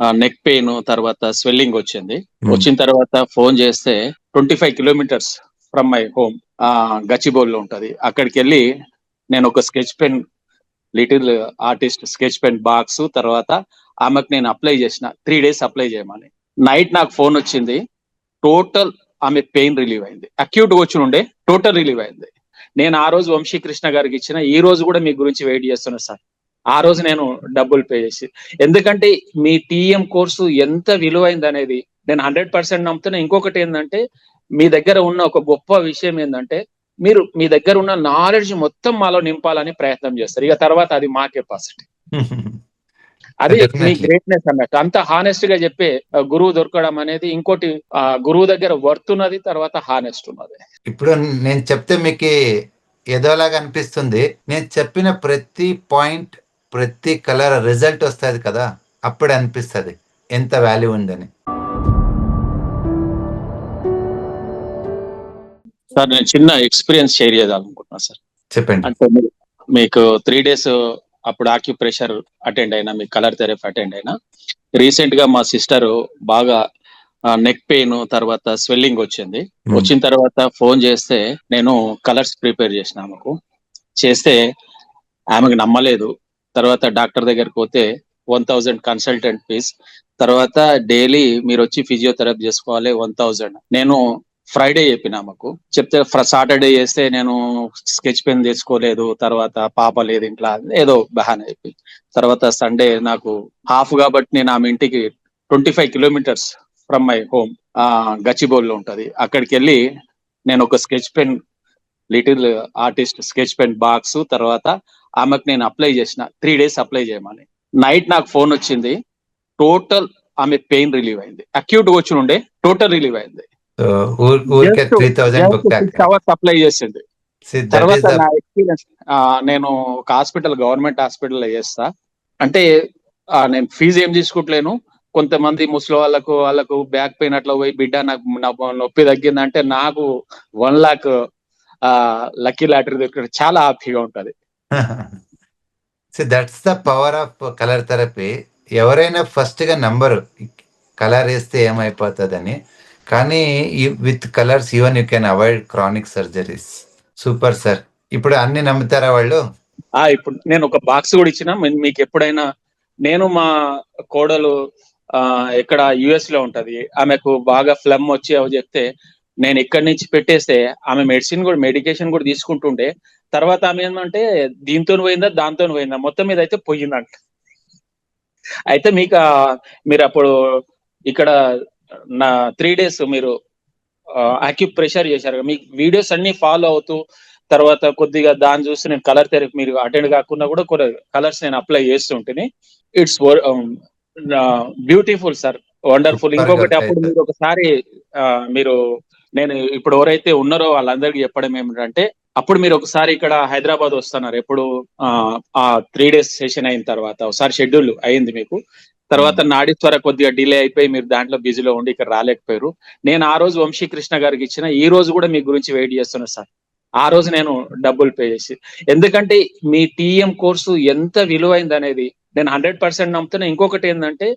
Neck pain తర్వాత swelling వచ్చింది. Hmm. వచ్చిన తర్వాత ఫోన్ చేస్తే twenty five kilometres from my home గచ్చిబౌలిలో ఉంటది. అక్కడికి వెళ్ళి నేను ఒక sketch pen little artist sketch pen box తర్వాత ఆమెకు నేను అప్లై చేసిన త్రీ డేస్ అప్లై చేయమని. నైట్ నాకు ఫోన్ వచ్చింది. టోటల్ ఆమె పెయిన్ రిలీవ్ అయింది. అక్యూట్ వచ్చి ఉండే టోటల్ రిలీవ్ అయింది. నేను ఆ రోజు వంశీకృష్ణ గారికి ఇచ్చిన ఈ రోజు కూడా మీ గురించి వెయిట్ చేస్తున్నా సార్. ఆ రోజు నేను డబ్బులు పే చేసి. ఎందుకంటే మీ టీఎం కోర్సు ఎంత విలువైంది అనేది నేను హండ్రెడ్ పర్సెంట్ నమ్ముతున్నా. ఇంకొకటి ఏంటంటే మీ దగ్గర ఉన్న ఒక గొప్ప విషయం ఏంటంటే మీరు మీ దగ్గర ఉన్న నాలెడ్జ్ మొత్తం మాలో నింపాలని ప్రయత్నం చేస్తారు. ఇక తర్వాత అది మా కెపాసిటీ అది మీ. గ్రేట్నెస్ అన్నట్టు. అంత హానెస్ట్గా చెప్పే గురువు దొరకడం అనేది ఇంకోటి ఆ, గురువు దగ్గర వర్త్ ఉన్నది తర్వాత హానెస్ట్ ఉన్నది. ఇప్పుడు నేను చెప్తే మీకు ఏదోలాగా అనిపిస్తుంది. నేను చెప్పిన ప్రతి పాయింట్ ప్రతి కలర్ రిజల్ట్ వస్తుంది కదా అప్పుడు అనిపిస్తుంది ఎంత వాల్యూ ఉందని. సార్ నేను చిన్న ఎక్స్పీరియన్స్ షేర్ చేయాలనుకుంటున్నా సార్. చెప్పండి. అంటే మీకు త్రీ డేస్ అప్పుడు ఆక్యుప్రెషర్ అటెండ్ అయినా మీ కలర్ థెరపీ అటెండ్ అయినా రీసెంట్గా మా సిస్టర్ బాగా నెక్ పెయిన్ తర్వాత స్వెల్లింగ్ వచ్చింది. వచ్చిన తర్వాత ఫోన్ చేస్తే నేను కలర్స్ ప్రిపేర్ చేసిన ఆమెకు. చేస్తే ఆమెకు నమ్మలేదు. తర్వాత డాక్టర్ దగ్గరికి పోతే వన్ థౌజండ్ కన్సల్టెంట్ ఫీజ్. తర్వాత డైలీ మీరు వచ్చి ఫిజియోథెరపీ చేసుకోవాలి వన్ థౌజండ్. నేను ఫ్రైడే చెప్పిన మాకు. చెప్తే సాటర్డే చేస్తే నేను స్కెచ్ పెన్ తెచ్చుకోలేదు తర్వాత పాప లేదు ఇంట్లో ఏదో బహాన్ చెప్పి. తర్వాత సండే నాకు హాఫ్ కాబట్టి నేను ఆమె ఇంటికి twenty five kilometres from my home గచ్చిబౌలిలో ఉంటది. అక్కడికి వెళ్ళి నేను ఒక sketch pen little artist sketch pen box తర్వాత ఆమెకు నేను అప్లై చేసిన త్రీ డేస్ అప్లై చేయమని. నైట్ నాకు ఫోన్ వచ్చింది టోటల్ ఆమె పెయిన్ రిలీవ్ అయింది. అక్యూట్ వచ్చి ఉండే టోటల్ రిలీవ్ అయింది. అవర్స్ అప్లై చేసింది. తర్వాత నా ఎక్స్పీరియన్స్ నేను ఒక హాస్పిటల్ గవర్నమెంట్ హాస్పిటల్లో చేస్తా. అంటే ఆ, నేను ఫీజు ఏం తీసుకుంటలేను. కొంతమంది ముసలి వాళ్ళకు వాళ్ళకు బ్యాక్ పెయిన్ అట్లా పోయి బిడ్డ నాకు నొప్పి తగ్గిందంటే నాకు వన్ లాక్ లక్కీ లాటరీ దొరికిన చాలా హ్యాపీగా ఉంటది. So that's the power of colour therapy ఎవరైనా ఫస్ట్గా నంబరు కలర్ వేస్తే ఏమైపోతుందని. కానీ with colours even you can avoid chronic surgeries super sir ఇప్పుడు అన్ని నమ్ముతారా వాళ్ళు? ఆ ఇప్పుడు నేను ఒక బాక్స్ కూడా ఇచ్చిన. మీకు ఎప్పుడైనా నేను మా కోడలు ఆ ఇక్కడ యుఎస్లో ఉంటది. ఆమెకు బాగా ఫ్లమ్ వచ్చి అవి చెప్తే నేను ఇక్కడి నుంచి పెట్టేస్తే ఆమె మెడిసిన్ కూడా మెడికేషన్ కూడా తీసుకుంటుండే తర్వాత ఆమె ఏంటంటే దీంతో పోయిందా దాంతో పోయిందా? మొత్తం మీద అయితే పోయిందంట. అయితే మీకు మీరు అప్పుడు ఇక్కడ నా త్రీ డేస్ మీరు ప్రెషర్ చేశారు. మీ వీడియోస్ అన్ని ఫాలో అవుతూ తర్వాత కొద్దిగా దాన్ని చూసి నేను కలర్ థెరపీ మీరు అటెండ్ కాకుండా కూడా కొన్ని కలర్స్ నేను అప్లై చేస్తుంటేనే ఇట్స్ బ్యూటిఫుల్ సార్ వండర్ఫుల్ ఇంకొకటి అప్పుడు. మీరు ఒకసారి మీరు నేను ఇప్పుడు ఎవరైతే ఉన్నారో వాళ్ళందరికీ చెప్పడం ఏమిటంటే అప్పుడు మీరు ఒకసారి ఇక్కడ హైదరాబాద్ వస్తున్నారు. ఎప్పుడు ఆ, త్రీ డేస్ సెషన్ అయిన తర్వాత ఒకసారి షెడ్యూల్ అయింది మీకు. తర్వాత నాడీశ్వర కొద్దిగా డిలే అయిపోయి మీరు దాంట్లో బిజీలో ఉండి ఇక్కడ రాలేకపోయారు. నేను ఆ రోజు వంశీకృష్ణ గారికి ఇచ్చిన ఈ రోజు కూడా మీ గురించి వెయిట్ చేస్తున్నా సార్. ఆ రోజు నేను డబ్బులు పే చేసి. ఎందుకంటే మీ టీఎం కోర్సు ఎంత విలువైంది అనేది నేను హండ్రెడ్ పర్సెంట్ నమ్ముతున్నా. ఇంకొకటి ఏంటంటే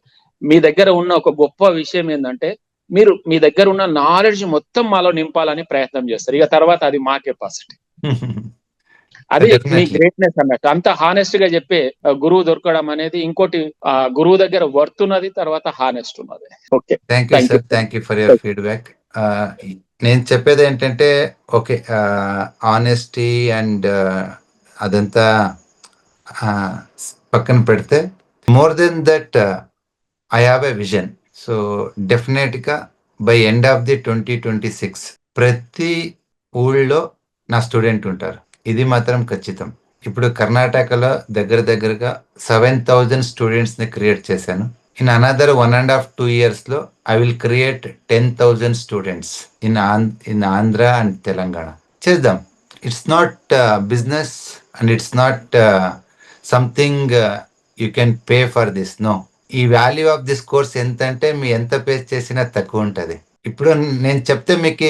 మీ దగ్గర ఉన్న ఒక గొప్ప విషయం ఏంటంటే మీరు మీ దగ్గర ఉన్న నాలెడ్జ్ మొత్తం మాలో నింపాలని ప్రయత్నం చేస్తారు. ఇక తర్వాత అది మా కెపాసిటీ అది మీ. గ్రేట్నెస్ అన్నట్టు. అంత హానెస్ట్గా చెప్పే గురువు దొరకడం అనేది ఇంకోటి ఆ, గురువు దగ్గర వర్త్ ఉన్నది తర్వాత హానెస్ట్ ఉన్నది. Okay thank you Thank sir you. Thank you for your feedback నేను చెప్పేది ఏంటంటే ఓకే ఆనెస్టీ అండ్ అదంతా uh, పక్కన పెడితే more than that I have a vision so డెఫినెట్గా by end of the twenty twenty six ప్రతి ఊళ్ళో నా స్టూడెంట్ ఉంటారు. ఇది మాత్రం ఖచ్చితం. ఇప్పుడు కర్ణాటకలో దగ్గర దగ్గరగా సెవెన్ థౌజండ్ స్టూడెంట్స్ని క్రియేట్ చేశాను. In another one and half two ఇయర్స్లో I will create ten thousand students in in Andhra and Telangana. చేద్దాం. It's not uh, business and it's not something you can pay for this no ఈ value of this course ఎంత అంటే మీ ఎంత pay చేసినా తక్కువ ఉంటుంది. ఇప్పుడు నేను చెప్తే మీకు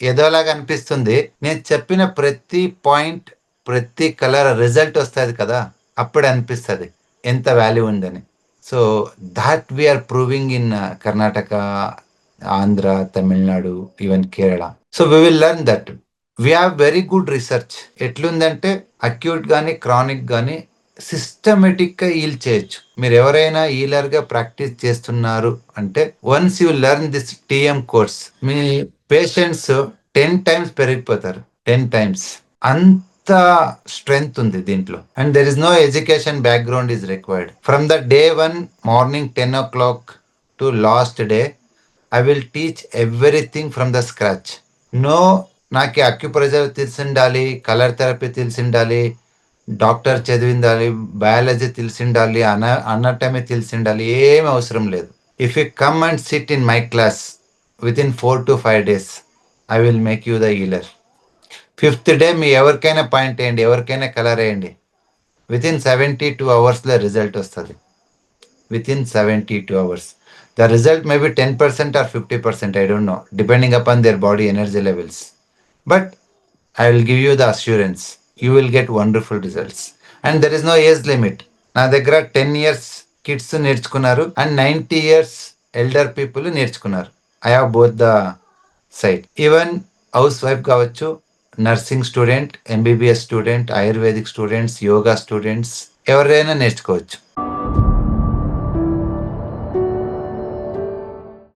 ఏదోలాగా అనిపిస్తుంది. నేను చెప్పిన ప్రతి పాయింట్ ప్రతి కలర్ రిజల్ట్ వస్తుంది కదా అప్పుడు అనిపిస్తుంది ఎంత వాల్యూ ఉందని. So that we are proving in Karnataka Andhra Tamil Nadu even Kerala so we will learn that we have very good research ఎట్లుందంటే అక్యూట్ కానీ క్రానిక్ కానీ సిస్టమేటిక్గా ఈల్ చేయొచ్చు. మీరు ఎవరైనా ఈలర్గా ప్రాక్టీస్ చేస్తున్నారు అంటే once you learn this TM course me patients ten times పెరిగిపోతారు. టెన్ టైమ్స్ అంత స్ట్రెంగ్త్ ఉంది దీంట్లో. And there is no education background is required from the day one morning ten o'clock to last day I will teach everything from the scratch no నాకు acupressure తెలిసి ఉండాలి colour therapy తెలిసి ఉండాలి doctor చదివిండాలి biology తెలిసిండాలి అన అన్నటమే తెలిసి ఉండాలి ఏం అవసరం లేదు. If you come and sit in my class within four to five days I will make you the healer fifth day మీ ఎవరికైనా పాయింట్ వేయండి ఎవరికైనా కలర్ వేయండి. విత్ ఇన్ సెవెంటీ టూ అవర్స్లో రిజల్ట్ వస్తుంది. Within seventy two hours the result may be ten percent or fifty percent I don't know depending upon their body energy levels but I will give you the assurance you will get wonderful results and there is no age limit నా దగ్గర ten years kids నేర్చుకున్నారు and ninety years elder people నేర్చుకున్నారు. I have both the sight even housewife కావచ్చు nursing student MBBS student Ayurvedic students yoga students ఎవరైనా నేర్చుకోవచ్చు.